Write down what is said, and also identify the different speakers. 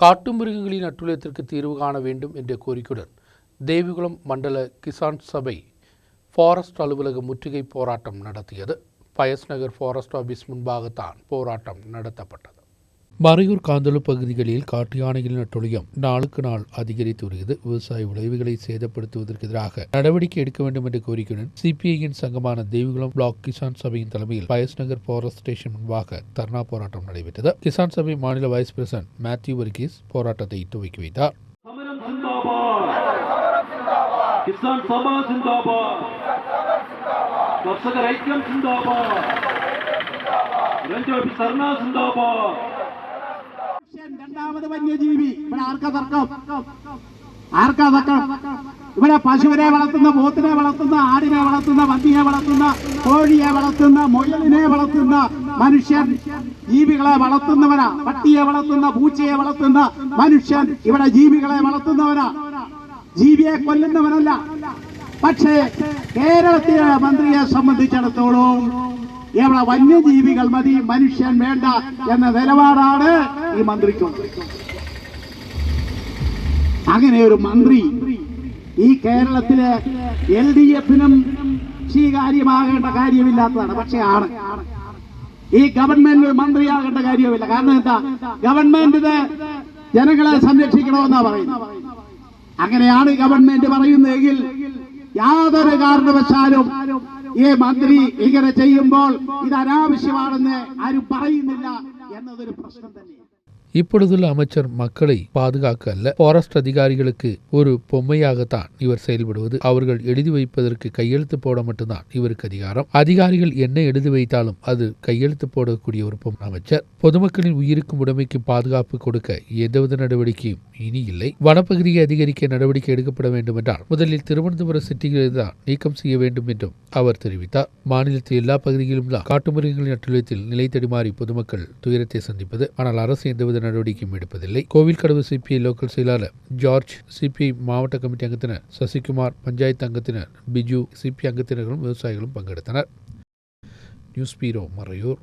Speaker 1: காட்டு மிருகங்களின் அட்டுழியத்திற்கு தீர்வு காண வேண்டும் என்ற கோரிக்கையுடன் தேவிகுளம் மண்டல கிசான் சபை ஃபாரஸ்ட் அலுவலக முற்றுகை போராட்டம் நடத்தியது. பயஸ் நகர் ஃபாரஸ்ட் ஆஃபீஸ் முன்பாகத்தான் போராட்டம் நடத்தப்பட்டது. மறையூர் காந்தலு பகுதிகளில் காட்டு யானைகளின் அட்டொழியம் நாளுக்கு நாள் அதிகரித்து வருகிறது. விவசாய விளைவுகளை சேதப்படுத்துவதற்கு எதிராக நடவடிக்கை எடுக்க வேண்டும் என்ற கோரிக்கையுடன் சிபிஐயின் சங்கமான தெய்வகுளம் பிளாக் கிசான் சபையின் தலைமையில் பயஸ் நகர் போரஸ்ட் ஸ்டேஷன் முன்பாக தர்ணா போராட்டம் நடைபெற்றது. கிசான் சபை மாநில வைஸ் பிரசிடன்ட் மேத்யூ வர்கீஸ் போராட்டத்தை துவக்கி வைத்தார்.
Speaker 2: கிசான்
Speaker 3: മനുഷ്യൻ രണ്ടാമത് വന്യജീവി. ഇവിടെ ആർക്കാ തർക്കം? ആർക്കാ തർക്കം? ഇവിടെ പശുവിനെ വളർത്തുന്ന പോത്തിനെ വളർത്തുന്ന ആടിനെ വളർത്തുന്ന പന്നിയെ വളർത്തുന്ന കോഴിയെ വളർത്തുന്ന മുയലിനെ വളർത്തുന്ന മനുഷ്യൻ ജീവികളെ വളർത്തുന്നവനാ. പട്ടിയെ വളർത്തുന്ന പൂച്ചയെ വളർത്തുന്ന മനുഷ്യൻ ഇവിടെ ജീവികളെ വളർത്തുന്നവനാ. ജീവിയെ കൊല്ലുന്നവനല്ല. പക്ഷേ കേരളത്തിലെ മന്ത്രിയെ സംബന്ധിച്ചിടത്തോളം ഇവിടെ വന്യജീവികൾ മതി മനുഷ്യൻ വേണ്ട എന്ന നിലപാടാണ് ഈ മന്ത്രിക്കുണ്ട് അങ്ങനെ ഒരു മന്ത്രി ഈ കേരളത്തിലെ എൽ ഡി എഫിനും സ്വീകാര്യമാകേണ്ട കാര്യമില്ലാത്തതാണ്. പക്ഷേ ആണ്. ഈ ഗവൺമെന്റ് മന്ത്രിയാകേണ്ട കാര്യമില്ല കാരണം എന്താ? ഗവൺമെന്റ് ഇത് ജനങ്ങളെ സംരക്ഷിക്കണമെന്നാ പറയുന്നത്. അങ്ങനെയാണ് ഗവൺമെന്റ് പറയുന്നതെങ്കിൽ യാതൊരു കാരണവശാലും ഈ മന്ത്രി ഇങ്ങനെ ചെയ്യുമ്പോൾ ഇത് അനാവശ്യമാണെന്ന് ആരും പറയുന്നില്ല എന്നതൊരു പ്രശ്നം തന്നെയാണ്.
Speaker 1: இப்பொழுதுள்ள அமைச்சர் மக்களை பாதுகாக்க அல்ல. ஃபாரஸ்ட் அதிகாரிகளுக்கு ஒரு பொம்மையாகத்தான் இவர் செயல்படுவது. அவர்கள் எழுதி வைப்பதற்கு கையெழுத்து போட மட்டும்தான் இவருக்கு அதிகாரம். அதிகாரிகள் என்ன எழுதி வைத்தாலும் அது கையெழுத்து போடக்கூடிய ஒரு அமைச்சர். பொதுமக்களின் உயிருக்கும் உடைமைக்கும் பாதுகாப்பு கொடுக்க எந்தவித நடவடிக்கையும் இனி இல்லை. வனப்பகுதியை அதிகரிக்க நடவடிக்கை எடுக்கப்பட வேண்டும் என்றால் முதலில் திருவனந்தபுரம் சிட்டிகளை தான் நீக்கம் செய்ய வேண்டும் என்றும் அவர் தெரிவித்தார். மாநிலத்தில் எல்லா பகுதிகளிலும் தான் காட்டுமிருகங்களின் அட்டுழியத்தில் நிலை தடுமாறி பொதுமக்கள் துயரத்தை சந்திப்பது. ஆனால் அரசு எந்தவித நடவடிக்கையும் எடுப்பதில்லை கோவில் கடவு சிபிஐ லோக்கல் செயலாளர் ஜார்ஜ் சிபிஐ மாவட்ட கமிட்டி அங்கத்தினர் சசிகுமார் பஞ்சாயத்து அங்கத்தினர் பிஜு சிபி அங்கத்தினர்களும் விவசாயிகளும் பங்கெடுத்தனர் நியூஸ் பீரோ மறையூர்